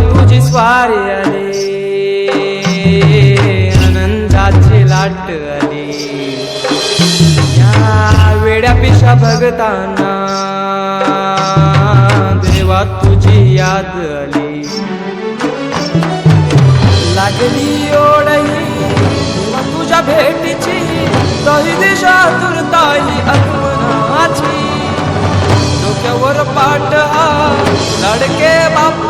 तुझी स्वारी आली. आनंदाची लाट आली. या वेड्या पिशा भगताना देवा तुझी याद आली. लागली ओढई तुझ्या भेटीची तरी दिशा तुरताई आगमनाची डोक्यावर पाट हा लडके बाप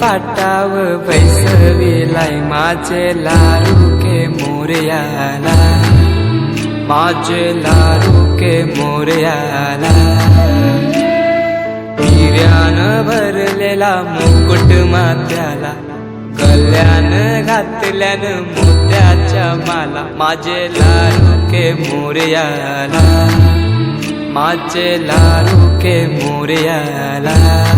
पाटाव बैसविलाय माझे लारू के मोरयाला. माझे लारू के मोरयाला. हिऱ्यान भरलेला मुकुट मात्याला. गल्यान घातल्यान मोत्याच्या माला. माझे लारू के मोरयाला. माझे लारू के मोरयाला.